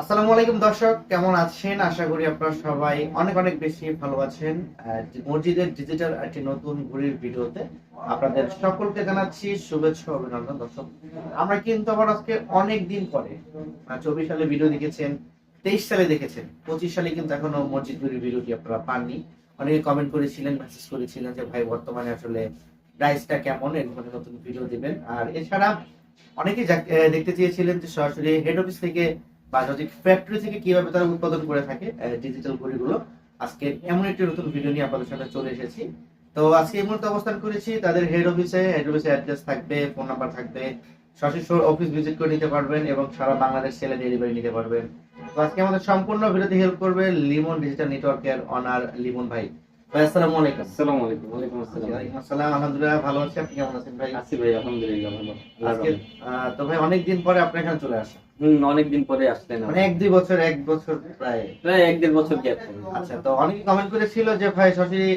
আসসালামু আলাইকুম দর্শক কেমন আছেন? আশা করি আপনারা সবাই অনেক অনেক বেশি ভালো আছেন। মসজিদের ডিজিটাল একটি নতুন ঘড়ির ভিডিওতে আপনাদের সকলকে জানাচ্ছি শুভেচ্ছা অভিনন্দন। দর্শক আমরা কিন্তু আবার আজকে অনেক দিন পরে চব্বিশ সালে ভিডিও দেখেছেন তেইশ সালে দেখেছেন পঁচিশ সালে কিন্তু এখনও মসজিদ ঘড়ির ভিডিওটি আপনারা পাননি। অনেকে কমেন্ট করেছিলেন মেসেজ করেছিলেন যে ভাই বর্তমানে আসলে প্রাইসটা কেমন? এর মধ্যে নতুন ভিডিও দিবেন। আর এছাড়া আহ, দেখতে চেয়েছিলেন যে সরাসরি হেড অফিস থেকে বা যদি ফ্যাক্টরি থেকে কীভাবে তারা উৎপাদন করে থাকে ডিজিটাল ঘড়িগুলো আজকে এমন একটি নতুন ভিডিও নিয়ে আপনাদের সামনে চলে এসেছি। তো আজকে এই মুহূর্তে অবস্থান করেছি তাদের হেড অফিসে হেড অফিসে অ্যাড্রেস থাকবে ফোন নাম্বার থাকবে সরাসরি অফিস ভিজিট করে নিতে পারবেন এবং সারা বাংলাদেশ সেলে ডেলিভারি নিতে পারবেন। তো আজকে আমাদের সম্পূর্ণ ভিডিওতে হেল্প করবে লিমন ডিজিটাল নেটওয়ার্কের অনার লিমন ভাই। ভাই আসসালামু আলাইকুম। আসসালামু আলাইকুম ওয়ালাইকুম আসসালাম। আসসালাম আলহামদুলিল্লাহ ভালো আছি। আপনি কেমন আছেন ভাই? আছি ভাই আলহামদুলিল্লাহ ভালো। আজকে তো ভাই অনেকদিন পরে আপনার এখানে চলে আসা হুম অনেকদিন পরে আসলেন মানে এক দুই বছর এক বছর প্রায়। প্রায় এক দেড় বছর গ্যাপ আচ্ছা তো অনেকে কমেন্ট করেছিল যে ভাই সরাসরি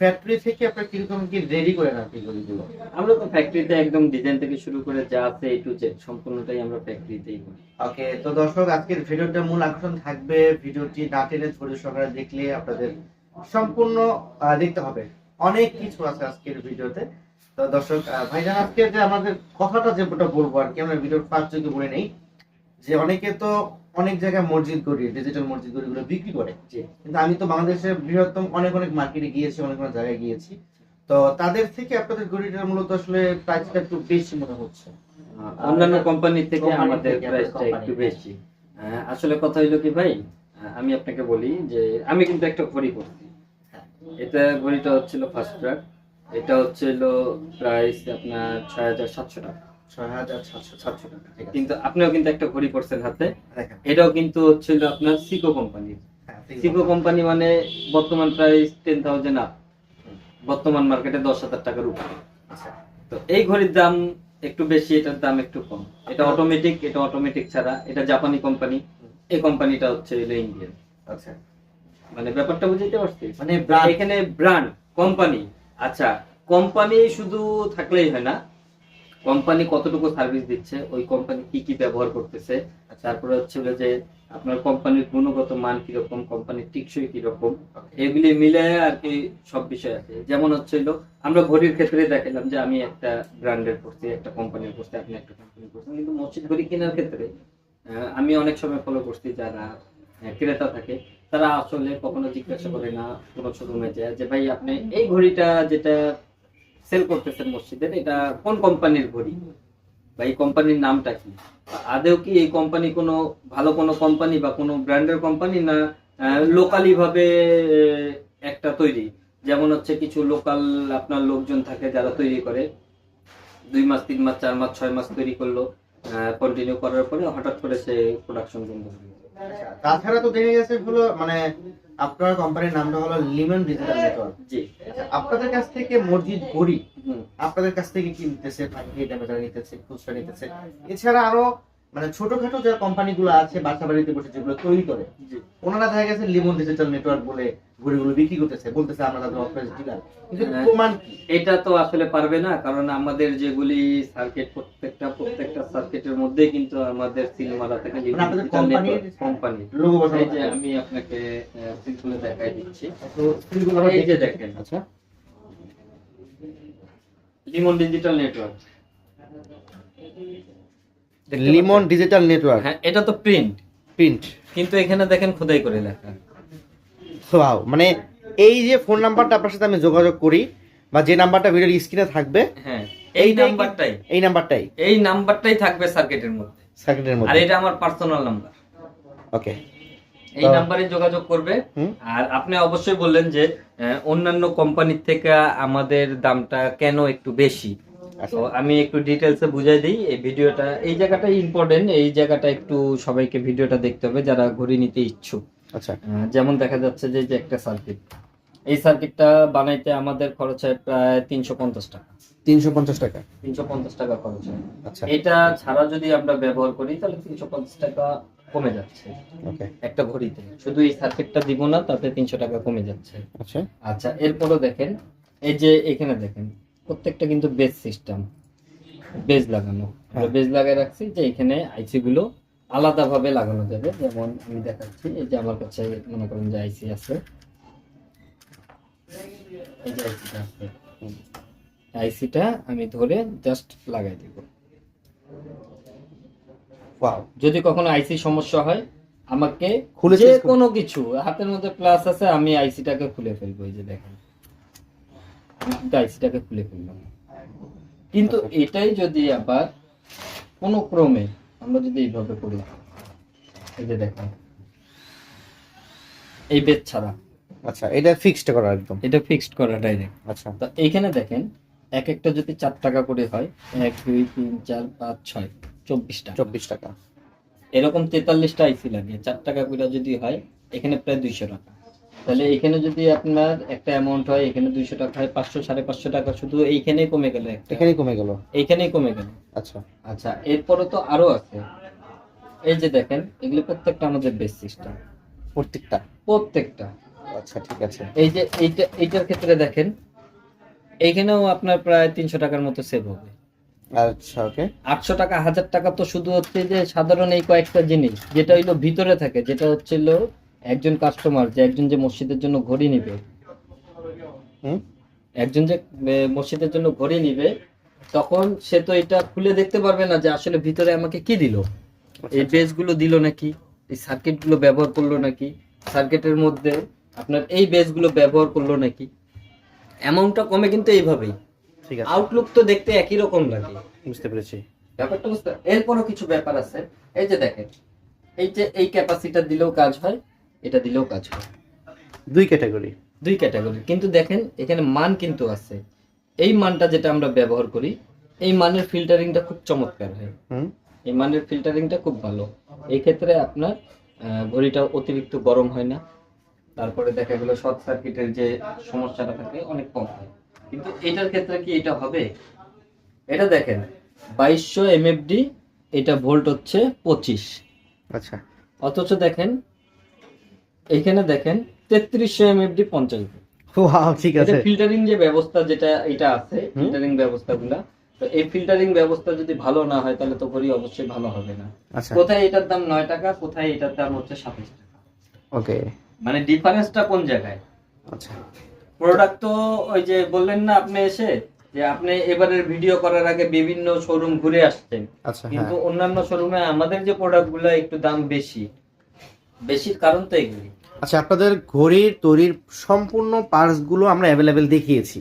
ফ্যাক্টরি থেকে আপনার কীরকম কি রেডি করে না কি আমরা তো ফ্যাক্টরিতে একদম ডিজাইন থেকে শুরু করে যা আছে এ টু জেড সম্পূর্ণটাই আমরা ফ্যাক্টরিতেই করি। ওকে তো দর্শক আজকের ভিডিওটা মূল আকর্ষণ থাকবে। ভিডিওটি না টেনে ধৈর্য সহকারে দেখলে আপনাদের সম্পূর্ণ দেখতে হবে। অনেক কিছু আছে আজকের ভিডিওতে। তো দর্শক ভাইজান আজকে যে আমাদের কথাটা যেটা বলব আর কি আমরা ভিডিওর ফার্স্ট যদি বলে নেই। যে অনেকে তো অনেক জায়গায় মসজিদ গড়ি ডিজিটাল মসজিদ গড়িগুলো বিক্রি করে। কিন্তু আমি তো বাংলাদেশের বৃহত্তম অনেক অনেক মার্কেটে গিয়েছি অনেক অনেক জায়গায় গিয়েছি। তো তাদের থেকে আপনাদের গড়িটার মূলত আসলে প্রাইসটা একটু বেশি মনে হচ্ছে। অন্যান্য কোম্পানি থেকে আমাদের প্রাইসটা একটু বেশি। আসলে কথা হইল কি ভাই আমি আপনাকে বলি যে আমি কিন্তু একটা ঘড়ি করছি। এটা ঘড়িটা হচ্ছিল ফার্স্ট ট্রাক এটা হচ্ছিল প্রাইস আপনার ছয় হাজার সাতশো টাকা। কিন্তু আপনিও কিন্তু একটা ঘড়ি করছেন হাতে। এটাও কিন্তু হচ্ছিল আপনার সিকো আছে। সিকো কোম্পানি মানে বর্তমান প্রাইস টেন থাউজেন্ড আপ বর্তমান মার্কেটে দশ হাজার টাকার উপরে। আচ্ছা। তো এই ঘড়ির দাম একটু বেশি এটার দাম একটু কম। এটা অটোমেটিক এটা অটোমেটিক ছাড়া। এটা জাপানি কোম্পানি এই কোম্পানিটা হচ্ছে ইন্ডিয়ান আচ্ছা। মানে ব্যাপারটা বুঝতে পারছি? মানে এখানে ব্র্যান্ড কোম্পানি আচ্ছা কোম্পানি শুধু থাকলেই হয় না কোম্পানি কতটুকু সার্ভিস দিচ্ছে ওই কোম্পানি কি কি ব্যবহার করতেছে তারপরে হচ্ছে যে আপনার কোম্পানির গুণগত মান কীরকম কোম্পানির টিকসই কীরকম এগুলি মিলে আর কি সব বিষয় আছে। যেমন হচ্ছে আমরা ঘড়ির ক্ষেত্রে দেখালাম যে আমি একটা ব্র্যান্ডের করছি একটা কোম্পানির করছি আপনি একটা কোম্পানি করছেন। কিন্তু মসজিদ ঘড়ি কেনার ক্ষেত্রে আমি অনেক সময় ফলো করছি যারা ক্রেতা থাকে তারা আসলে কখনো জিজ্ঞাসা করে না কোনো শোরুমে যায় যে ভাই আপনি এই ঘড়িটা যেটা সেল করতেছেন মসজিদের এটা কোন কোম্পানির ঘড়ি? বা এই কোম্পানির নামটা কি? আদেও কি এই কোম্পানি কোনো ভালো কোনো কোম্পানি বা কোনো ব্র্যান্ডের কোম্পানি না লোকালি ভাবে একটা তৈরি? যেমন হচ্ছে কিছু লোকাল আপনার লোকজন থাকে যারা তৈরি করে। দুই মাস তিন মাস চার মাস ছয় মাস তৈরি করল কন্টিনিউ করার পরে হঠাৎ করে সে প্রোডাকশন বন্ধ হয়ে। আচ্ছা, তাছাড়া তো দেখা গেছে হলো মানে আপনার কোম্পানির নামটা হলো লিমন ডিজিটাল নেটওয়ার্ক জি। আপনাদের কাছ থেকে মসজিদ গড়ি আপনাদের কাছ থেকে কি নিতেছে? পাইকারি দামে যারা নিতেছে খুচরা নিতেছে। এছাড়া আরও মানে ছোটখাটো যে কোম্পানিগুলো আছে বাসা বাড়িতে বসে যেগুলো তৈরি করে ওনারা দেখা গেছে লিমন ডিজিটাল নেটওয়ার্ক বলে ঘড়িগুলো বিক্রি করতেছে বলতেছে আমরা তাদের অফারেন্স ডিলার কিন্তু হ্যাঁ। প্রমাণ এটা তো আসলে পারবে না কারণ আমাদের যেগুলি সার্কিট প্রত্যেকটা প্রত্যেকটা সার্কিটের মধ্যে কিন্তু আমাদের সিল মারা থাকে মানে আপনাদের কোম্পানির কোম্পানি লোগো বসানো এই যে আমি আপনাকে সিলগুলো দেখাই দিচ্ছি। তো এই যে দেখেন। আচ্ছা। Limon digital network Limon digital network. হ্যাঁ এটা তো প্রিন্ট। প্রিন্ট। কিন্তু এখানে দেখেন খোদাই করে লেখা। ওয়াও মানে এই যে ফোন নাম্বারটা আপনার সাথে আমি যোগাযোগ করি বা যে নাম্বারটা ভিডিওর স্ক্রিনে থাকবে হ্যাঁ এই নাম্বারটাই। এই নাম্বারটাই? এই নাম্বারটাই থাকবে সার্কিটের মধ্যে। সার্কিটের মধ্যে। আর এটা আমার পার্সোনাল নাম্বার। ওকে। এই নাম্বারে যোগাযোগ করবে। আর আপনি অবশ্যই বললেন যে অন্যান্য কোম্পানির থেকে আমাদের দামটা কেন একটু বেশি? তো আমি একটু ডিটেলসে বুঝাই দিই এই ভিডিওটা এই জায়গাটা ইম্পর্টেন্ট এই জায়গাটা একটু সবাইকে ভিডিওটা দেখতে হবে যারা ঘড়ি নিতে ইচ্ছুক। আচ্ছা। যেমন দেখা যাচ্ছে যে যে একটা সার্কিট এই সার্কিটটা বানাইতে আমাদের খরচ হয় প্রায় তিনশো পঞ্চাশ টাকা। তিনশো পঞ্চাশ টাকা? তিনশো পঞ্চাশ টাকা খরচ হয়। আচ্ছা। এটা ছাড়া যদি আমরা ব্যবহার করি তাহলে তিনশো পঞ্চাশ টাকা কমে যাচ্ছে। ওকে। একটা ঘড়িতে। শুধু এই সার্কিটটা দিব না তাতে তিনশো টাকা কমে যাচ্ছে। আচ্ছা। আচ্ছা এরপরও দেখেন এই যে এখানে দেখেন প্রত্যেকটা কিন্তু বেজ সিস্টেম বেজ লাগানো। হ্যাঁ। বেজ লাগাই রাখছি যে এখানে আইসি গুলো আলাদাভাবে লাগানো যাবে। যেমন আমি দেখাচ্ছি এই যে আমার কাছে মনে করেন যে আইসি আছে। এই যে আইসিটা আছে। আইসিটা আমি ধরে জাস্ট লাগাই দিব। যদি কখনো আইসি সমস্যা হয় আমাকে খুলে যে কোনো কিছু হাতের মধ্যে প্লাস আছে আমি আইসিটাকে খুলে ফেলব এই যে দেখেন। আইসিটাকে খুলে ফেললাম। কিন্তু এটাই যদি আবার কোনো ক্রমে আমরা যদি এইভাবে করি এই যে দেখেন এই বেদ ছাড়া। আচ্ছা এটা ফিক্সড করা একদম? এটা ফিক্সড করা ডাইরেক্ট আচ্ছা। তো এইখানে দেখেন এক একটা যদি চার টাকা করে হয় এক দুই তিন চার পাঁচ ছয় চব্বিশ টাকা। চব্বিশ টাকা। এরকম তেতাল্লিশটা আইসি লাগে। চার টাকা করে যদি হয় এখানে প্রায় দুইশো টাকা। তাহলে এখানে যদি আপনার একটা অ্যামাউন্ট হয় এখানে দুইশো টাকা হয় পাঁচশো সাড়ে পাঁচশো টাকা শুধু এইখানেই কমে গেল এখানেই কমে গেল? এইখানেই কমে গেল। আচ্ছা। আচ্ছা এরপরে তো আরও আছে। এই যে দেখেন এগুলো প্রত্যেকটা আমাদের বেস সিস্টেম প্রত্যেকটা? প্রত্যেকটা। আচ্ছা ঠিক আছে। এই যে এইটা এইটার ক্ষেত্রে দেখেন এইখানেও আপনার প্রায় তিনশো টাকার মতো সেভ হবে। আচ্ছা ওকে। আটশো টাকা হাজার টাকা তো শুধু হচ্ছে যে সাধারণ এই কয়েকটা জিনিস যেটা হইল ভিতরে থাকে যেটা হচ্ছিল একজন কাস্টমার যে একজন যে মসজিদের জন্য ঘড়ি নিবে হুম? একজন যে মসজিদের জন্য ঘড়ি নিবে তখন সে তো এটা খুলে দেখতে পারবে না যে আসলে ভিতরে আমাকে কি দিল। এই বেসগুলো দিল নাকি? এই সার্কিটগুলো ব্যবহার করল নাকি? সার্কিটের মধ্যে আপনার এই বেসগুলো ব্যবহার করল নাকি? অ্যামাউন্টটা কমে কিন্তু এইভাবেই। ঠিক আছে। আউটলুক তো দেখতে একই রকম লাগে। বুঝতে পেরেছি। ব্যাপারটা বুঝতে এরপরও কিছু ব্যাপার আছে। এই যে দেখেন এই যে এই ক্যাপাসিটার দিলেও কাজ হয় এটা দিলেও কাজ হয়। দুই ক্যাটাগরি। দুই ক্যাটাগরি। কিন্তু দেখেন এখানে মান কিন্তু আছে। এই মানটা যেটা আমরা ব্যবহার করি এই মানের ফিল্টারিংটা খুব চমৎকার হয়। হুম? এই মানের ফিল্টারিংটা খুব ভালো। এই ক্ষেত্রে আপনার ঘড়িটা অতিরিক্ত গরম হয় না। তারপরে দেখা গেল শর্ট সার্কিটের যে সমস্যাটা থাকে অনেক কম হয়। কিন্তু এটার ক্ষেত্রে কি এটা হবে? এটা দেখেন বাইশশো এমএফডি এটা ভোল্ট হচ্ছে পঁচিশ। আচ্ছা। অথচ দেখেন এইখানে দেখেন তেত্রিশশো এমএফডি পঞ্চাশ ওয়াও ঠিক আছে। ফিল্টারিং যে ব্যবস্থা যেটা এটা আছে ফিল্টারিং ব্যবস্থাগুলা। তো এই ফিল্টারিং ব্যবস্থা যদি ভালো না হয় তাহলে তো ঘড়ি অবশ্যই ভালো হবে না। আচ্ছা। কোথায় এটার দাম নয় টাকা কোথায় এটার দাম হচ্ছে সাতাশ টাকা। ওকে মানে ডিফারেন্সটা কোন জায়গায়? আচ্ছা। প্রোডাক্ট তো ওই যে বললেন না আপনি এসে যে আপনি এবারের ভিডিও করার আগে বিভিন্ন শোরুম ঘুরে আসছেন। আচ্ছা হ্যাঁ। কিন্তু অন্যান্য শোরুমে আমাদের যে প্রোডাক্টগুলো একটু দাম বেশি বেশির কারণ তো এগুলি। আচ্ছা আপনাদের ঘড়ির তৈরির সম্পূর্ণ পার্টসগুলো আমরা অ্যাভেলেবেল দেখিয়েছি।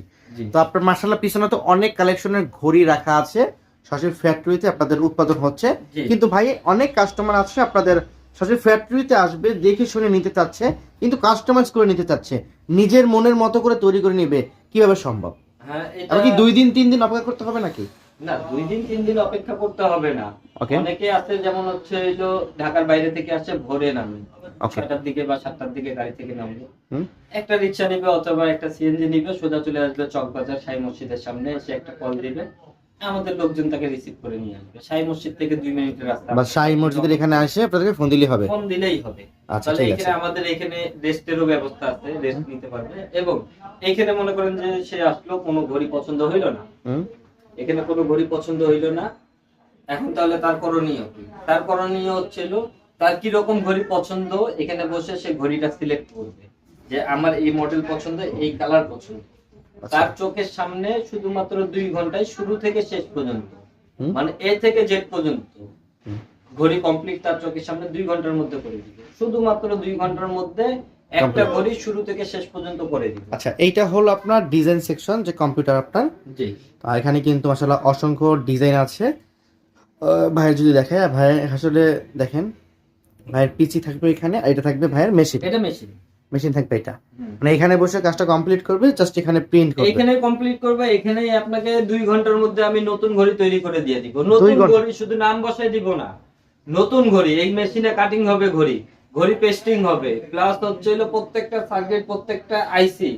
তো আপনার মার্শাল্লাহ পিছনে তো অনেক কালেকশনের ঘড়ি রাখা আছে। সরাসরি ফ্যাক্টরিতে আপনাদের উৎপাদন হচ্ছে। কিন্তু ভাই অনেক কাস্টমার আছে আপনাদের সরাসরি ফ্যাক্টরিতে আসবে দেখে শুনে নিতে চাচ্ছে কিন্তু কাস্টমাইজ করে নিতে চাচ্ছে। নিজের মনের মতো করে তৈরি করে নিবে কীভাবে সম্ভব? হ্যাঁ এটা এমনকি দুই দিন তিন দিন অপেক্ষা করতে হবে নাকি? না দুই দিন তিন দিন অপেক্ষা করতে হবে না। অনেকে আছে যেমন হচ্ছে এই যে ঢাকার বাইরে থেকে আসে ভোরে নামে। ওকে ছয়টার দিকে বা সাতটার দিকে গাড়ি থেকে নামবে। একটা রিক্সা নিবে অথবা একটা সিএনজি নিবে সোজা চলে আসবে চকবাজার সাই মসজিদের সামনে এসে একটা কল দিবে। আমাদের লোকজন তাকে রিসিভ করে নিয়ে আসবে। সাই মসজিদ থেকে দুই মিনিটের রাস্তা বা শাহী মসজিদের এখানে আসে আপনাদেরকে ফোন দিলে হবে। ফোন দিলেই হবে। আচ্ছা ঠিক এখানে আছে আমাদের এখানে রেস্টেরও ব্যবস্থা আছে রেস্ট নিতে পারবে। এবং এখানে মনে করেন যে সে আসলো কোনো ঘড়ি পছন্দ হইল না। এখানে কোনো ঘড়ি পছন্দ হইল না। এখন তাহলে তার করণীয় কি? তার করণীয় হচ্ছিল তার কি রকম ঘড়ি পছন্দ? এখানে বসে সে ঘড়িটা সিলেক্ট করবে যে আমার এই মডেল পছন্দ এই কালার পছন্দ। আচ্ছা। তার চোখের সামনে শুধুমাত্র দুই ঘন্টায় শুরু থেকে শেষ পর্যন্ত মানে এ থেকে জেড পর্যন্ত ঘড়ি কমপ্লিট তার চোখের সামনে দুই ঘণ্টার মধ্যে করে দিবে। শুধুমাত্র দুই ঘণ্টার মধ্যে একটা. ঘড়ি শুরু থেকে শেষ পর্যন্ত করে দিবে। আচ্ছা এইটা হলো আপনার ডিজাইন সেকশন যে কম্পিউটার আপনার। জি। এখানে কিন্তু আসলে অসংখ্য ডিজাইন আছে। ভাইয়ের যদি দেখে ভাই আসলে দেখেন ভাইয়ের পিচি থাকবে এখানে আর এটা থাকবে ভাইয়ের মেশিন এটা মেশিন মেশিন থাকবে এটা। মানে এখানে বসে কাজটা কমপ্লিট করবে জাস্ট এখানে প্রিন্ট করবে। এখানে কমপ্লিট করবে এখানেই আপনাকে দুই ঘণ্টার মধ্যে আমি নতুন ঘড়ি তৈরি করে দিয়ে দিব। নতুন? ঘড়ি শুধু নাম বসাই দিব না। নতুন ঘড়ি এই মেশিনে কাটিং হবে ঘড়ি। ঘড়ি পেস্টিং হবে। প্লাস হচ্ছে হলো প্রত্যেকটা সার্কিট প্রত্যেকটা আইসি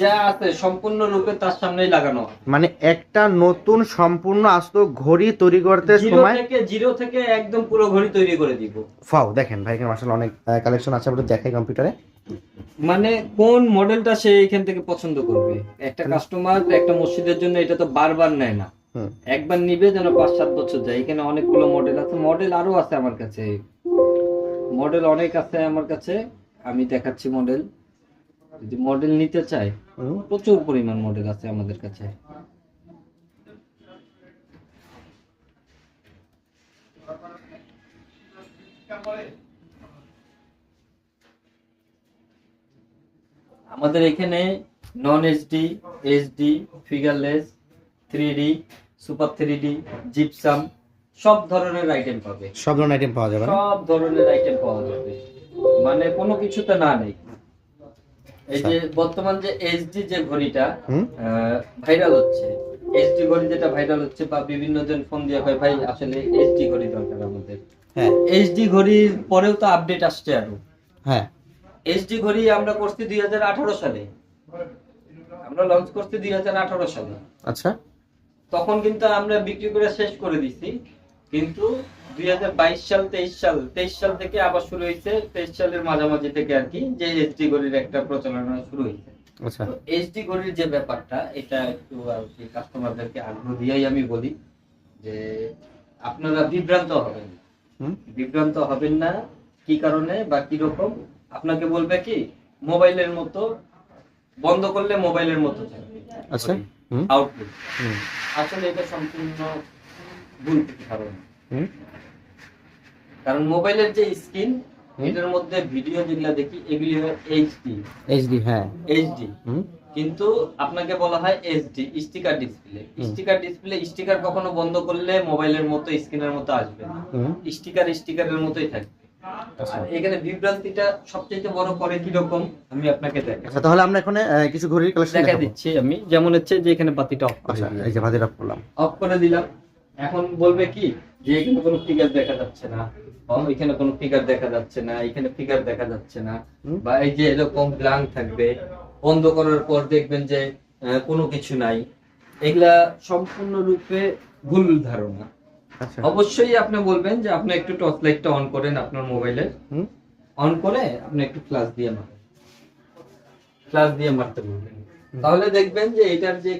যা আছে সম্পূর্ণ রূপে তার সামনেই লাগানো। মানে একটা নতুন সম্পূর্ণ আস্ত ঘড়ি তৈরি করতে সময় থেকে জিরো থেকে একদম পুরো ঘড়ি তৈরি করে দিব। ফাও দেখেন ভাই এখানে আসলে অনেক কালেকশন আছে আমরা দেখাই কম্পিউটারে মানে কোন মডেলটা সে এখান থেকে পছন্দ করবে? একটা কাস্টমার একটা মসজিদের জন্য এটা তো বারবার নেয় না। একবার নিবে যেন পাঁচ সাত বছর যায়। এখানে অনেকগুলো মডেল আছে। মডেল আরও আছে আমার কাছে। মডেল অনেক আছে আমার কাছে। আমি দেখাচ্ছি মডেল যদি মডেল নিতে চায় হুম। প্রচুর পরিমাণ মডেল আছে আমাদের কাছে। আমাদের এখানে non HD HD figureless three D super three D gypsum সব ধরনের আইটেম পাবে। সব ধরনের আইটেম পাওয়া যাবে সব ধরনের আইটেম পাওয়া যাবে। মানে কোনো কিছুতে না নেই। এই যে বর্তমান যে এইচডি যে ঘড়িটা ভাইরাল হচ্ছে। এইচডি ঘড়ি যেটা ভাইরাল হচ্ছে বা বিভিন্ন জন ফোন দিয়ে কয় ভাই আসলে এইচডি ঘড়ি দরকার আমাদের। হ্যাঁ। এইচডি ঘড়ির পরেও তো আপডেট আসছে আরও। হ্যাঁ। এইচডি ঘড়ি আমরা করছি দুই হাজার আঠারো সালে। আমরা লঞ্চ করছি দুই হাজার আঠারো সালে। আচ্ছা। তখন কিন্তু আমরা বিক্রি করে শেষ করে দিছি। কিন্তু দুই হাজার বাইশ সাল তেইশ সাল তেইশ সাল থেকে আবার শুরু হয়েছে তেইশ সালের মাঝামাঝি থেকে আর কি যে এইচডি ঘড়ির একটা প্রচলন শুরু হয়েছে। আচ্ছা। এইচডি ঘড়ির যে ব্যাপারটা এটা একটু আর কি কাস্টমারদেরকে আগ্রহ দিয়েই আমি বলি যে আপনারা বিভ্রান্ত হবেন। বিভ্রান্ত হবেন না কি কারণে বা কি রকম? আপনাকে বলবে কি মোবাইলের মতো বন্ধ করলে মোবাইলের মতো থাকবে। আচ্ছা। আউটপুট আসলে এটা সম্পূর্ণ ভুল ধারণা কারণ মোবাইলের যে স্ক্রিন এটার মধ্যে ভিডিও যেগুলা দেখি এগুলি এইচডি। এইচডি হ্যাঁ। এইচডি। কিন্তু আপনাকে বলা হয় SD sticker display. Sticker display sticker কখনো বন্ধ করলে মোবাইলের মতো স্ক্রিনের মতো আসবে না। স্টিকার স্টিকারের মতোই থাকবে। আচ্ছা। আর এখানে বিভ্রান্তিটা সবচেয়ে বড় করে কি রকম আমি আপনাকে দেখাই আচ্ছা তাহলে আমরা এখানে কিছু ঘড়ির কালেকশন দেখা দিচ্ছি আমি। যেমন হচ্ছে যে এখানে বাতিটা অফ করে আচ্ছা। এই যে ভাজির অফ করলাম। অফ করে দিলাম। এখন বলবে কি? যে এখানে কোনো ফিগার দেখা যাচ্ছে না এখানে কোনো ফিগার দেখা যাচ্ছে না এখানে ফিগার দেখা যাচ্ছে না বা এই যে এরকম ব্লাঙ্ক থাকবে বন্ধ করার পর দেখবেন যে কোনো কিছু নাই। এগুলা সম্পূর্ণরূপে ভুল ধারণা। আচ্ছা। অবশ্যই আপনি বলবেন যে আপনি একটু টর্চ লাইটটা অন করেন আপনার মোবাইলে অন করে আপনি একটু ফ্ল্যাশ দিয়ে মারেন। ফ্ল্যাশ দিয়ে মারতে বলবেন। তাহলে দেখবেন যে এটার যে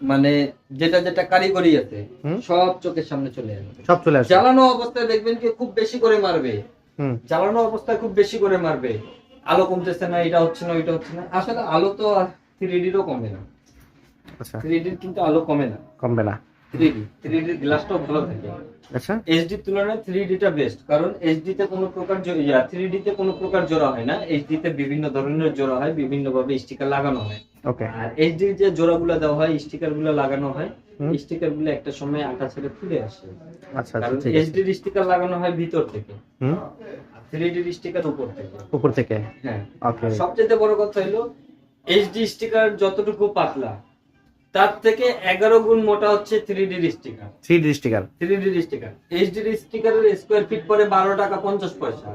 মানে যেটা যেটা কারিগরি আছে সব চোখের সামনে চলে আসবে। সব চলে আসবে। জ্বালানো অবস্থায় দেখবেন কি খুব বেশি করে মারবে। হুম। জ্বালানো অবস্থায় খুব বেশি করে মারবে। আলো কমতেছে না এটা হচ্ছে না ওইটা হচ্ছে না। আসলে আলো তো থ্রি ডিরও কমে না। আচ্ছা। থ্রি ডির কিন্তু আলো কমে না। কমবে না। গ্লাসটাও ভালো থাকে। আচ্ছা। এইচডি তুলনায় টা বেস্ট কারণ এইচডি তে কোনো প্রকার তে কোনো প্রকার জোড়া হয় না। এইচডি তে বিভিন্ন ধরনের জোড়া হয় বিভিন্ন ভাবে স্টিকার লাগানো হয়। ওকে আর এইচডি যে জোড়াগুলো দেওয়া হয় স্টিকারগুলো লাগানো হয়। স্টিকারগুলো একটা সময় ছেড়ে খুলে আসে। আচ্ছা আচ্ছা কারণ এইচডি স্টিকার লাগানো হয় ভিতর থেকে। হুম। স্টিকার উপর থেকে। উপর থেকে। হ্যাঁ। ওকে সবচেয়ে বড় কথা হলো এইচডি স্টিকার যতটুকু পাতলা তার থেকে এগারো গুণ মোটা হচ্ছে three D sticker three D sticker three D sticker HD স্টিকারের square feet পরে বারো টাকা পঞ্চাশ পয়সা।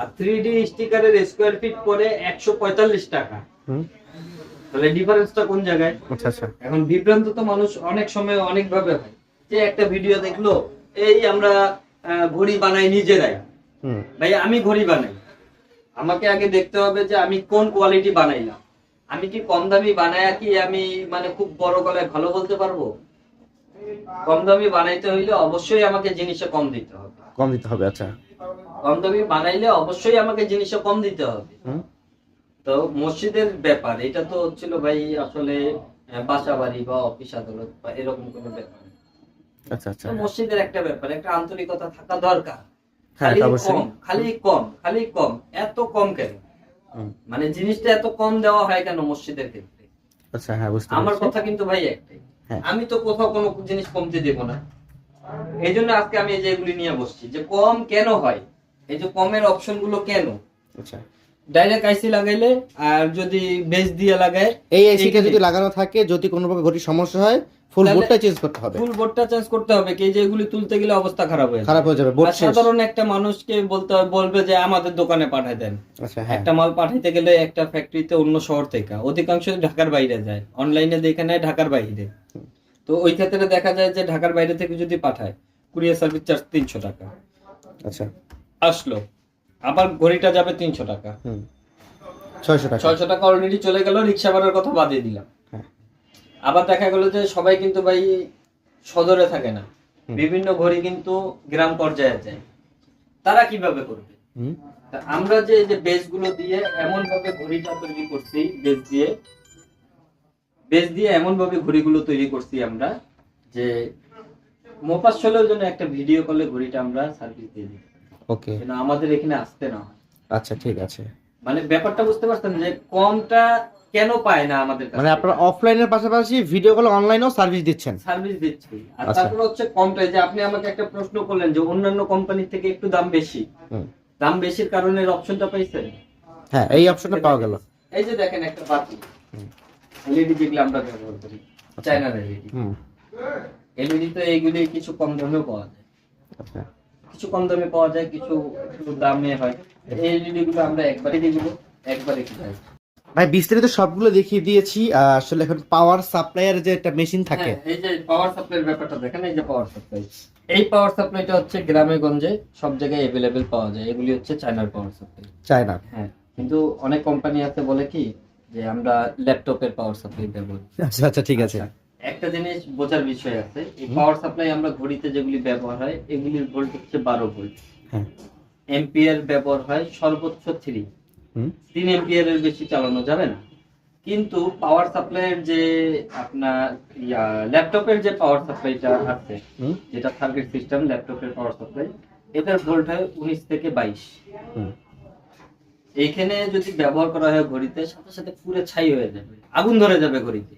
আর থ্রি ডি স্টিকারের স্কোয়ার ফিট পরে একশো পঁয়তাল্লিশ টাকা। তাহলে ডিফারেন্সটা কোন জায়গায়? আচ্ছা আচ্ছা। এখন বিভ্রান্ত তো মানুষ অনেক সময় অনেক ভাবে হয়। যে একটা ভিডিও দেখল এই আমরা ঘড়ি বানাই নিজেরাই। ভাই আমি ঘড়ি বানাই। আমাকে আগে দেখতে হবে যে আমি কোন কোয়ালিটি বানাইলাম। আমি কি কম দামি বানায় কি আমি মানে খুব বড় গলায় ভালো বলতে পারব? কম দামি বানাইতে হইলে অবশ্যই আমাকে জিনিসে কম দিতে হবে। কম দিতে হবে আচ্ছা। কম দামি বানাইলে অবশ্যই আমাকে জিনিসে কম দিতে হবে। তো মসজিদের ব্যাপার এটা তো হচ্ছিল ভাই আসলে বাসা বাড়ি বা অফিস আদালত বা এরকম কোনো ব্যাপার। আচ্ছা আচ্ছা। মসজিদের একটা ব্যাপার একটা আন্তরিকতা থাকা দরকার। হ্যাঁ খালি কম খালি কম খালি কম এত কম কেন? মানে জিনিসটা এত কম দেওয়া হয় কেন মসজিদের ক্ষেত্রে? আচ্ছা হ্যাঁ বুঝতে আমার কথা কিন্তু ভাই একটাই। হ্যাঁ। আমি তো কোথাও কোনো জিনিস কমতে দেব না। এই জন্য আজকে আমি এই যে এগুলি নিয়ে বসছি যে কম কেন হয়? এই যে কমের অপশনগুলো কেন? আচ্ছা। ডাইরেক্ট আইসি লাগাইলে আর যদি বেস দিয়ে লাগায় এই যদি লাগানো থাকে যদি কোনো প্রকার ঘড়ির সমস্যা হয় ফুল বোর্ডটা চেঞ্জ করতে হবে। ফুল বোর্ডটা চেঞ্জ করতে হবে কি যে এগুলি তুলতে গেলে অবস্থা খারাপ হয়ে খারাপ হয়ে যাবে বোর্ড সাধারণ একটা মানুষকে বলতে হবে- বলবে যে আমাদের দোকানে পাঠায় দেন। আচ্ছা হ্যাঁ। একটা মাল পাঠাইতে গেলে একটা ফ্যাক্টরিতে অন্য শহর থেকে অধিকাংশ ঢাকার বাইরে যায় অনলাইনে দেখে নেয় ঢাকার বাইরে। তো ওই ক্ষেত্রে দেখা যায় যে ঢাকার বাইরে থেকে যদি পাঠায় কুরিয়ার সার্ভিস চার্জ তিনশো টাকা। আচ্ছা। আসলো। আবার ঘড়িটা যাবে তিনশো টাকা। ছয়শো টাকা। ছয়শো টাকা অলরেডি চলে গেল রিক্সা ভাড়ার কথা বাদিয়ে দিলাম। হ্যাঁ। আবার দেখা গেল যে সবাই কিন্তু ভাই সদরে থাকে না। বিভিন্ন ঘড়ি কিন্তু গ্রাম পর্যায়ে যায়। তারা কীভাবে করবে? আমরা যে যে বেসগুলো দিয়ে এমন ভাবে ঘড়িটা তৈরি করছি বেস দিয়ে বেস দিয়ে এমন ভাবে ঘড়িগুলো তৈরি করছি আমরা যে মোপাসলের জন্য একটা ভিডিও কলে ঘড়িটা আমরা সার্ভিস দিয়ে দিই। ওকে। যেন আমাদের এখানে আসতে না হয়। আচ্ছা ঠিক আছে। মানে ব্যাপারটা বুঝতে পারছেন যে কমটা কেন পায় না আমাদের মানে আপনারা অফলাইনের পাশাপাশি ভিডিও কল অনলাইনেও সার্ভিস দিচ্ছেন। সার্ভিস দিচ্ছি। আর আচ্ছা। তারপর হচ্ছে কমটা যে আপনি আমাকে একটা প্রশ্ন করলেন যে অন্যান্য কোম্পানি থেকে একটু দাম বেশি। দাম বেশির কারণে অপশনটা পাইছেন? হ্যাঁ এই অপশনটা পাওয়া গেল। এই যে দেখেন একটা বাতি। এলইডি যেগুলো আমরা ব্যবহার করি চায়নার এলইডি এলইডি তো এইগুলি কিছু কম দামেও পাওয়া যায়। আচ্ছা। কিছু কম দামে পাওয়া যায় কিছু একটু দামে হয়। এই এলইডি গুলো আমরা একবারে দিগুলো একবারে কিনাই ভাই বিস্তারিত সবগুলো দেখিয়ে দিয়েছি। আসলে এখন পাওয়ার সাপ্লাইয়ের যে একটা মেশিন থাকে। হ্যাঁ, এই যে পাওয়ার সাপ্লাইয়ের ব্যাপারটা দেখেন এই যে পাওয়ার সাপ্লাই এই পাওয়ার সাপ্লাইটা হচ্ছে গ্রামে গঞ্জে সব জায়গায় অ্যাভেলেবেল পাওয়া যায়। এগুলি হচ্ছে চায়নার পাওয়ার সাপ্লাই চায়না হ্যাঁ কিন্তু অনেক কোম্পানি আছে বলে কি যে আমরা ল্যাপটপের পাওয়ার সাপ্লাই করি। আচ্ছা আচ্ছা ঠিক আছে। একটা জিনিস বোঝার বিষয় আছে এই পাওয়ার সাপ্লাই আমরা ঘড়িতে যেগুলি ব্যবহার হয় এগুলির ভোল্ট হচ্ছে বারো ভোল্ট হ্যাঁ। এম্পিয়ার ব্যবহার হয় সর্বোচ্চ থ্রি তিন এম্পিয়ারের বেশি চালানো যাবে না। কিন্তু পাওয়ার সাপ্লাইয়ের যে আপনার ইয়া ল্যাপটপের যে পাওয়ার সাপ্লাইটা আছে যেটা সার্কিট সিস্টেম ল্যাপটপের পাওয়ার সাপ্লাই এটার ভোল্ট হয় উনিশ থেকে বাইশ। হুম। এইখানে যদি ব্যবহার করা হয় ঘড়িতে সাথে সাথে পুরো ছাই হয়ে যাবে আগুন ধরে যাবে ঘড়িতে।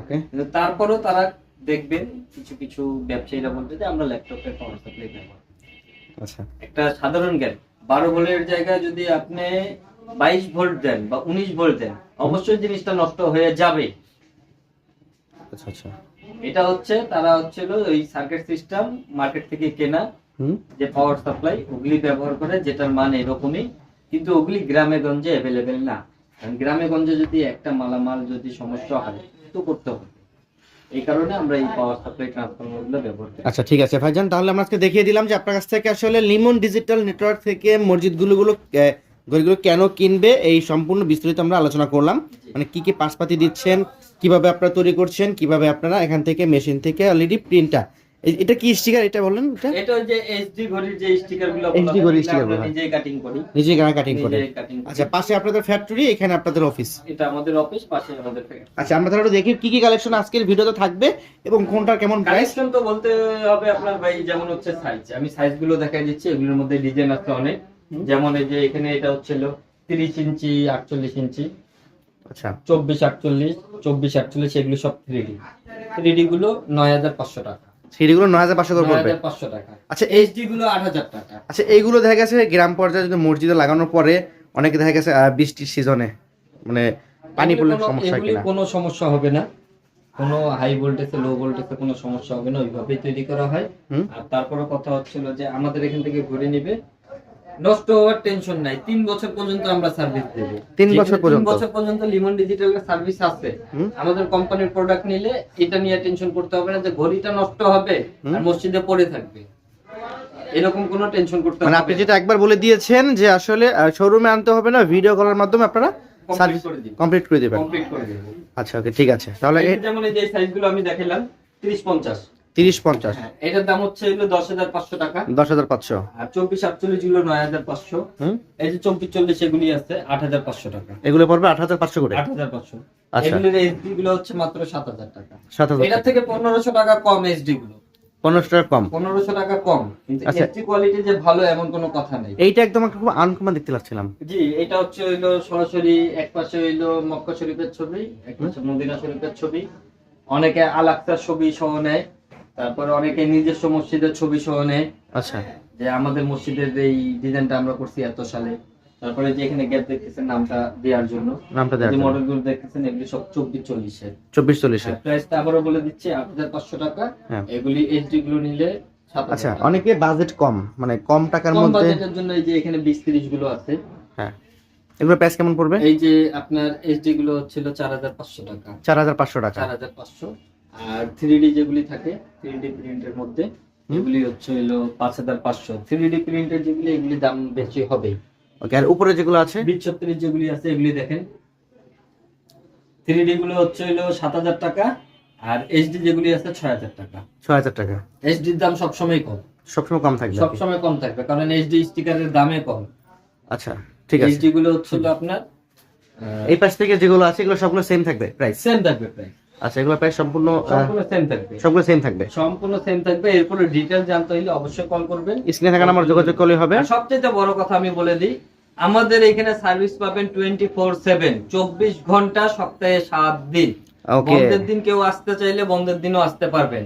ওকে তারপরেও তারা দেখবেন কিছু কিছু ব্যবসায়ীরা বলবে যে আমরা ল্যাপটপের পাওয়ার সাপ্লাই ব্যবহার। আচ্ছা। একটা সাধারণ জ্ঞান বারো ভোল্টের জায়গায় যদি আপনি বাইশ ভোল্ট দেন বা উনিশ ভোল্ট দেন অবশ্যই জিনিসটা নষ্ট হয়ে যাবে। আচ্ছা আচ্ছা। এটা হচ্ছে তারা হচ্ছিল ওই সার্কিট সিস্টেম মার্কেট থেকে কেনা হুম? যে পাওয়ার সাপ্লাই ওগুলি ব্যবহার করে যেটার মান এরকমই কিন্তু ওগুলি গ্রামে গঞ্জে অ্যাভেলেবেল না। কারণ গ্রামে গঞ্জে যদি একটা মালামাল যদি সমস্যা হয় করতে হবে। এই কারণে আচ্ছা ঠিক আছে ভাইজান, তাহলে আমরা দেখিয়ে দিলাম যে আপনার কাছ থেকে আসলে লিমন ডিজিটাল নেটওয়ার্ক থেকে কেন কিনবে, এই সম্পূর্ণ আমরা আলোচনা করলাম। মানে কি কি পাশপাতি দিচ্ছেন, কীভাবে আপনারা তৈরি করছেন, কীভাবে আপনারা এখান থেকে মেশিন থেকে অলরেডি প্রিন্টটা এটা কি স্টিকার এটা বলেন এটা? এটা যে এইচডি ঘড়ির যে স্টিকারগুলো HD ঘড়িরগুলো। নিজেই কাটিং করি। নিজে গানা কাটিং করে। আচ্ছা পাশে আপনাদের ফ্যাক্টরি এখানে আপনাদের অফিস এটা আমাদের অফিস পাশে আমাদের factory। আচ্ছা আমরা তাহলে দেখি কি কি কালেকশন আজকের ভিডিওতে থাকবে এবং কোনটার কেমন প্রাইস কালেকশন তো বলতে হবে আপনার ভাই যেমন হচ্ছে সাইজ আমি সাইজগুলো দেখাই দিচ্ছি এগুলোর মধ্যে ডিজাইন আছে অনেক। যেমন এই যে এখানে এটা হচ্ছিল তিরিশ ইঞ্চি আটচল্লিশ ইঞ্চি। আচ্ছা। চব্বিশ আটচল্লিশ চব্বিশ আটচল্লিশ এগুলো সব থ্রি ডি থ্রি ডি গুলো নয় হাজার পাঁচশো টাকা। সিডিগুলো নয় হাজার পাঁচশো করে পড়বে। টাকা। আচ্ছা এই এইচডি গুলো আট হাজার টাকা। আচ্ছা এইগুলো দেখা গেছে গ্রাম পর্যায়ে যদি মসজিদে লাগানোর পরে অনেকে দেখা গেছে বৃষ্টির সিজনে মানে পানি পড়লে সমস্যা কিনা? কোনো সমস্যা হবে না। কোনো হাই ভোল্টেজে লো ভোল্টেজে কোনো সমস্যা হবে না ওইভাবেই তৈরি করা হয়। হুম। আর তারপরে কথা হচ্ছিল যে আমাদের এখান থেকে ঘুরে নিবে নষ্ট হওয়ার টেনশন নাই। তিন বছর পর্যন্ত আমরা সার্ভিস দেবো। তিন বছর পর্যন্ত? বছর পর্যন্ত লিমন ডিজিটালের সার্ভিস আছে। আমাদের কোম্পানির প্রোডাক্ট নিলে এটা নিয়ে টেনশন করতে হবে না যে ঘড়িটা নষ্ট হবে আর মসজিদে পড়ে থাকবে। এরকম কোনো টেনশন করতে মানে হবে আপনি যেটা একবার বলে দিয়েছেন যে আসলে শোরুমে আনতে হবে না ভিডিও কলের মাধ্যমে আপনারা সার্ভিস কমপ্লিট করে দেবেন। কমপ্লিট করে দেবো আচ্ছা ওকে ঠিক আছে। তাহলে যেমন এই যে সাইজগুলো আমি দেখালাম তিরিশ পঞ্চাশ। তিরিশ পঞ্চাশ। হ্যাঁ এটার দাম হচ্ছে হলো দশ হাজার পাঁচশো টাকা। দশ হাজার পাঁচশো। আর চব্বিশ আটচল্লিশগুলো নয় হাজার পাঁচশো। হুম? এই যে চব্বিশ চল্লিশ এগুলি আছে আট হাজার পাঁচশো টাকা। এগুলো পড়বে আট হাজার পাঁচশো করে? আট হাজার পাঁচশো। আচ্ছা। এগুলির এইচডি গুলো হচ্ছে মাত্র সাত হাজার টাকা। সাত হাজার থেকে পনেরোশো টাকা কম এইচডি গুলো। পনেরোশো টাকা কম। পনেরোশো টাকা কম। কিন্তু আচ্ছা। এইচডি কোয়ালিটি যে ভালো এমন কোনো কথা নেই। এইটা একদম খুব আনকমন দেখতে লাগছিলাম। জি এটা হচ্ছে হইল সরাসরি এক পাশে হইল মক্কা শরীফের ছবি এক পাশে মদিনা শরীফের ছবি। অনেকে আলাক্সার ছবি সহ নেয়। তারপরে অনেকে নিজস্ব মসজিদের ছবি সহ নেয়। আচ্ছা। যে আমাদের মসজিদের এই ডিজাইনটা আমরা করছি এত সালে তারপরে যে এখানে গ্যাপ দেখতেছেন নামটা দেওয়ার জন্য। নামটা যে দেওয়া মডেলগুলো দেখতেছেন এগুলি সব চব্বিশ চল্লিশের। চব্বিশ চল্লিশে প্রাইসটা আবারও বলে দিচ্ছি আট হাজার পাঁচশো টাকা। হ্যাঁ। এগুলি এইচডি গুলো নিলে আচ্ছা অনেকে বাজেট কম মানে কম টাকার কম মধ্যে বাজেটের জন্য এই যে এখানে বিশ তিরিশগুলো আছে। হ্যাঁ। এগুলো প্রাইস কেমন পড়বে? এই যে আপনার এইচডি গুলো হচ্ছিল চার হাজার পাঁচশো টাকা। চার হাজার পাঁচশো টাকা। চার হাজার পাঁচশো। আর থ্রি ডি যেগুলি থাকে থ্রি ডি প্রিন্টের মধ্যে। এগুলি হচ্ছে হলো পাঁচ হাজার পাঁচশো। থ্রি ডি প্রিন্টের যেগুলি এগুলি দাম বেশি হবেই। ওকে আর উপরে যেগুলো আছে? বিশ ছত্রিশ যেগুলি আছে এগুলি দেখেন। থ্রি ডি গুলো হচ্ছে হলো সাত হাজার টাকা আর এইচডি যেগুলি আছে ছয় হাজার টাকা। ছয় হাজার টাকা। এইচডির দাম সবসময় কম। সবসময় কম থাকবে। সবসময় কম থাকবে কারণ এইচডি স্টিকারের দামে কম। আচ্ছা ঠিক আছে। এইচডি গুলো হচ্ছিল আপনার এই পাশ থেকে যেগুলো আছে এগুলো সবগুলো সেম থাকবে প্রাইস সেম থাকবে প্রাইস আচ্ছা এগুলো প্রাইস সম্পূর্ণ সম্পূর্ণ সেম থাকবে। সবগুলো সেম থাকবে। সম্পূর্ণ সেম থাকবে। এরপরে ডিটেল জানতে হলে অবশ্যই কল করবেন। স্ক্রিনে থাকা নাম্বার যোগাযোগ করলে হবে। সবচেয়ে বড় কথা আমি বলে দিই আমাদের এখানে সার্ভিস পাবেন টোয়েন্টি ফোর সেভেন চব্বিশ ঘণ্টা সপ্তাহে সাত দিন। ওকে বন্ধের দিন কেউ আসতে চাইলে বন্ধের দিনও আসতে পারবেন।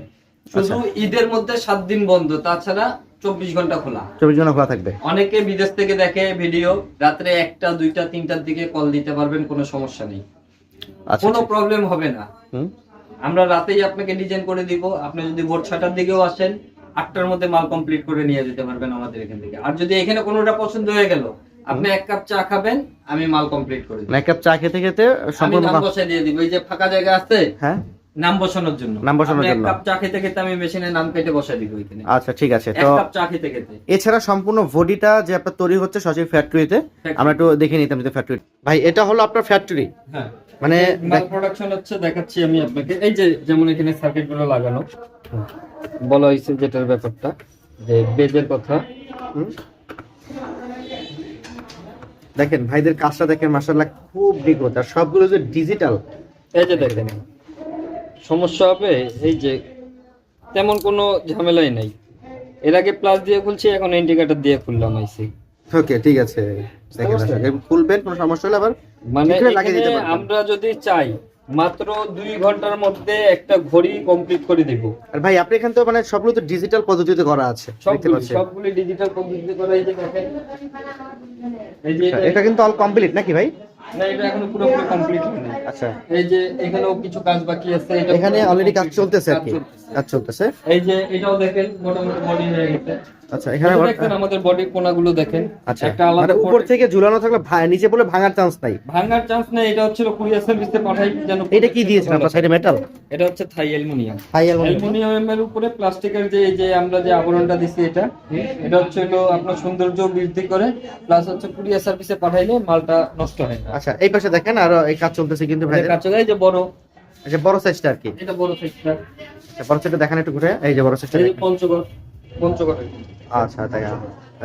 শুধু আচ্ছা। ঈদের মধ্যে সাত দিন বন্ধ তাছাড়া চব্বিশ ঘণ্টা খোলা। চব্বিশ ঘণ্টা খোলা থাকবে। অনেকে বিদেশ থেকে দেখে ভিডিও রাত্রে একটা দুইটা তিনটার দিকে কল দিতে পারবেন কোনো সমস্যা নেই। কোনো প্রবলেম হবে না। আমরা রাতেই আপনাকে ডিজাইন করে দিব। আপনি যদি ভোর ছটার দিকেও আসেন আটটার মধ্যে মাল কমপ্লিট করে নিয়ে যেতে পারবেন আমাদের এখান থেকে। আর যদি এখানে কোনোটা পছন্দ হয়ে গেল আপনি এক কাপ চা খাবেন আমি মাল কমপ্লিট করে দিব। মানে এক কাপ চা খেতে খেতে সম্পূর্ণ নাম বসাই দিয়ে দিব। এই যে ফাঁকা জায়গা আছে হ্যাঁ? নাম বসানোর জন্য। নাম বসানোর আপনি এক কাপ চা খেতে খেতে আমি মেশিনে নাম কেটে বসাই দিব ওইখানে আচ্ছা ঠিক আছে। তো এক কাপ চা খেতে খেতে। এছাড়া সম্পূর্ণ বডিটা যে আপনার তৈরি হচ্ছে সচিব ফ্যাক্টরিতে আমরা একটু দেখে নিতাম যে ফ্যাক্টরি ভাই এটা হলো আপনার ফ্যাক্টরি হ্যাঁ। মানে মাল প্রোডাকশন হচ্ছে দেখাচ্ছি আমি আপনাকে। এই যে যেমন এখানে সার্কিটগুলো লাগানো বলা হয়েছে যেটার ব্যাপারটা যে বেজের কথা। দেখেন ভাইদের কাজটা দেখেন মাসাল্লাহ খুব নিখুঁত আর সবগুলো যে ডিজিটাল এই যে দেখেন সমস্যা হবে এই যে তেমন কোনো ঝামেলাই নাই। এর আগে প্লাস দিয়ে খুলছি এখন ইন্ডিকেটর দিয়ে খুললাম আইসি। ওকে ঠিক আছে। খুলবেন কোনো সমস্যা হলে আবার মানে আমরা যদি চাই মাত্র দুই ঘণ্টার মধ্যে একটা ঘড়ি কমপ্লিট করে দিব। আর ভাই আপনি এখানে তো মানে সবগুলো তো ডিজিটাল পদ্ধতিতে করা আছে সবগুলি ডিজিটাল পদ্ধতিতে করা এই যে দেখেন। আচ্ছা, এটা কিন্তু অল কমপ্লিট নাকি ভাই? না এটা এখনও পুরোপুরি কমপ্লিট হয়নি আচ্ছা। এই যে এখানেও কিছু কাজ বাকি আছে এখানে অলরেডি কাজ চলতেছে আর কি। কাজ চলতেছে। এই যে এটাও দেখেন মোটামুটি বডি হয়ে গেছে। আচ্ছা এখানে দেখেন আমাদের বডির কোনাগুলো দেখেন। আচ্ছা একটা আলাদা মানে উপর থেকে ঝুলানো থাকলে নিচে পড়লে ভাঙার চান্স নাই। ভাঙার চান্স নেই এটা হচ্ছে কুরিয়ার সার্ভিসে পাঠাই যেন এটা কি দিয়েছেন আপনার সাইডে মেটাল এটা হচ্ছে থাই অ্যালুমিনিয়াম। অ্যালুমিনিয়াম। অ্যালুমিনিয়ামের উপরে প্লাস্টিকের যে যে আমরা যে আবরণটা দিছি এটা এটা হচ্ছে হলো আপনার সৌন্দর্য বৃদ্ধি করে প্লাস হচ্ছে কুরিয়ার সার্ভিসে পাঠাইলে মালটা নষ্ট হয় না। আচ্ছা এই পাশে দেখেন আর এই কাজ চলতেছে কিন্তু ভাই কাছে এই যে বড়। আচ্ছা বড় সাইজটা আর কি। এটা বড় সাইজটা আচ্ছা, বড় সাইজটা দেখেন একটু ঘুরে এই যে বড় সাইজটা পঞ্চগড়। পঞ্চগড় আচ্ছা দেখা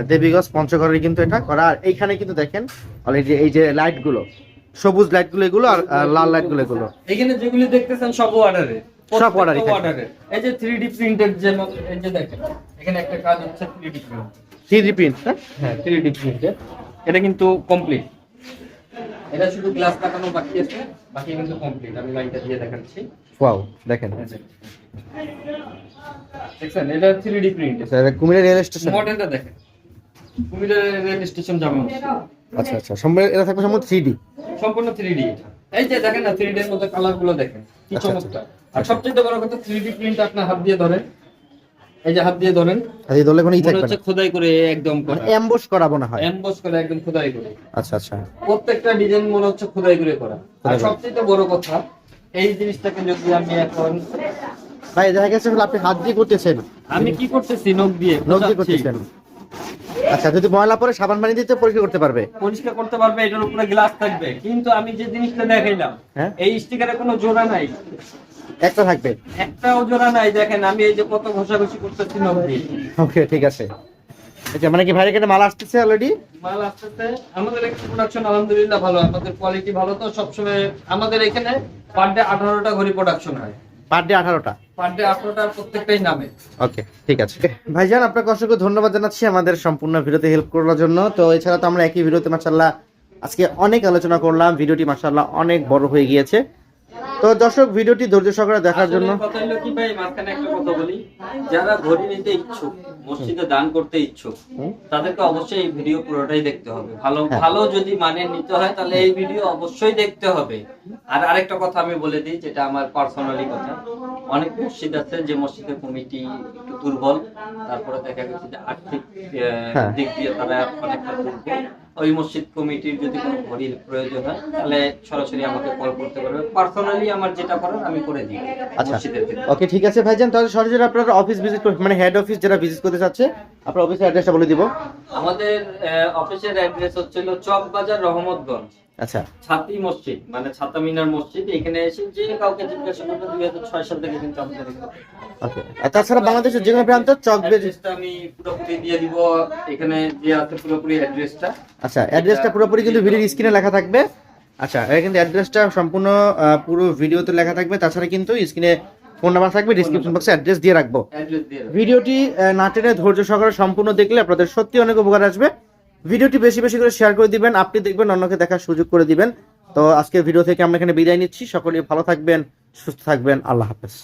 দেবীগঞ্জ পঞ্চগড়ের কিন্তু এটা করা। আর এইখানে কিন্তু দেখেন অলরেডি এই যে লাইটগুলো সবুজ লাইটগুলো এগুলো আর লাল লাইটগুলো এগুলো। এখানে যেগুলি দেখতেছেন সব অর্ডারে সব অর্ডারে এই যে 3D প্রিন্টেড যে এই যে দেখেন এখানে একটা কাজ হচ্ছে 3D প্রিন্ট থ্রি প্রিন্ট হ্যাঁ? 3D প্রিন্টেড এটা কিন্তু কমপ্লিট এটা শুধু গ্লাস লাগানো বাকি আছে বাকি কিন্তু কমপ্লিট আমি লাইনটা দিয়ে দেখাচ্ছি। ওয়াও দেখেন। দেখছেন এটা 3D প্রিন্ট এটা কুমিল্লা রেল স্টেশন মডেলটা দেখেন। কুমিল্লা রেল স্টেশন যাবেন আচ্ছা আচ্ছা। সম্পূর্ণ এটা থাকবে সম্পূর্ণ থ্রি ডি সম্পূর্ণ 3D এটা। এই যে দেখেন না 3D এর মধ্যে কালারগুলো দেখেন। কি আচ্ছা, আচ্ছা। চমৎকার। আর সবচেয়ে বড় কথা 3D প্রিন্ট আপনার হাত দিয়ে ধরেন। এই যে হাত দিয়ে ধরেন। আর এই দলে কোনো ই মনে থাকবে হচ্ছে না। খোদাই করে একদম করা। এমবস করাবো না হয়। এমবস করে একদম খোদাই করে। আচ্ছা আচ্ছা। প্রত্যেকটা ডিজাইন মনে হচ্ছে খোদাই করে করা। আর সবচেয়ে বড় কথা এই জিনিসটাকে যদি আমি এখন ভাই দেখা গেছে আপনি হাত দিয়ে করতেছেন। আমি কি করতেছি? নখ দিয়ে। নখ দিয়ে খোঁচাচ্ছি। করতেছেন। আচ্ছা যদি ময়লা পরে সাবান পানি দিতে পরিষ্কার করতে পারবে। পরিষ্কার করতে পারবে এটার উপরে গ্লাস থাকবে। কিন্তু আমি যে জিনিসটা দেখাইলাম হ্যাঁ? এই স্টিকারে কোনো জোড়া নাই। একটা থাকবে? একটাও জোড়া নাই দেখেন আমি এই যে কত ঘষাঘষি করতেছি ওকে ঠিক আছে। আচ্ছা মানে কি ভাই এখানে মাল আসতেছে অলরেডি মাল আসতেছে আমাদের একটা প্রোডাকশন আলহামদুলিল্লাহ ভালো আমাদের কোয়ালিটি ভালো তো সবসময় আমাদের এখানে পার ডে আঠারোটা ঘড়ি প্রোডাকশন হয়। পার ডে আঠারোটা? পার ডে আঠারোটা প্রত্যেকটাই নামে। ওকে ঠিক আছে। ভাইজান আপনাকে অসংখ্য ধন্যবাদ জানাচ্ছি আমাদের সম্পূর্ণ ভিডিওতে হেল্প করার জন্য। তো এছাড়া তো আমরা একই ভিডিওতে মাসাল্লাহ আজকে অনেক আলোচনা করলাম। ভিডিওটি মাসাল্লাহ অনেক বড় হয়ে গিয়েছে। তো দর্শক ভিডিওটি ধৈর্য সহকারে দেখার জন্য। কথা হলো কি ভাই মাঝখানে একটা কথা বলি। যারা ঘড়ি নিতে ইচ্ছুক মসজিদে দান করতে ইচ্ছুক তাদেরকে অবশ্যই এই ভিডিও পুরোটাই দেখতে হবে। ভালো হ্যাঁ। ভালো যদি মানে নিতে হয় তাহলে এই ভিডিও অবশ্যই দেখতে হবে। আর আরেকটা কথা আমি বলে দিই যেটা আমার পার্সোনালি কথা। অনেক মসজিদ আছে যে মসজিদের কমিটি একটু দুর্বল তারপরে দেখা গেছে যে আর্থিক হ্যাঁ। দিক দিয়ে তারা অনেকটা দুর্বল। ওই মসজিদ কমিটির যদি কোনো ঘড়ির প্রয়োজন হয় তাহলে সরাসরি আমাকে কল করতে পারবে। পার্সোনালি আমার যেটা করার আমি করে দিই। আচ্ছা। ওকে ঠিক আছে ভাইজান তাহলে সরাসরি আপনার অফিস ভিজিট মানে হেড অফিস যারা ভিজিট করতে চাচ্ছে আপনার অফিসের অ্যাড্রেসটা বলে দিব। আমাদের অফিসের অ্যাড্রেস হচ্ছিল চকবাজার রহমতগঞ্জ। আচ্ছা। ছাতি মসজিদ মানে ছাতা মিনার মসজিদ এখানে এসে যে কাউকে জিজ্ঞাসা করবে দুই হাজার ছয় সাল থেকে কিন্তু আমাদের ওকে। তাছাড়া বাংলাদেশের যে কোনো প্রান্ত চক অ্যাড্রেসটা আমি পুরোপুরি দিয়ে দিব এখানে যে আছে পুরোপুরি অ্যাড্রেসটা আচ্ছা অ্যাড্রেসটা পুরোপুরি কিন্তু ভিডিওর স্ক্রিনে লেখা থাকবে। আচ্ছা এটা কিন্তু অ্যাড্রেসটা সম্পূর্ণ পুরো ভিডিওতে লেখা থাকবে। তাছাড়া কিন্তু স্ক্রিনে ফোন নাম্বার থাকবে ডিসক্রিপশন বক্সে অ্যাড্রেস দিয়ে রাখব। ভিডিওটি না টেনে ধৈর্য সহকারে সম্পূর্ণ দেখলে আপনাদের সত্যি অনেক উপকার আসবে। ভিডিওটি বেশি বেশি করে শেয়ার করে দিবেন, আপনি দেখবেন অন্যকে দেখার সুযোগ করে দিবেন। তো আজকের ভিডিও থেকে আমরা এখানে বিদায় নিচ্ছি। সকলে ভালো থাকবেন, সুস্থ থাকবেন। আল্লাহ হাফেজ।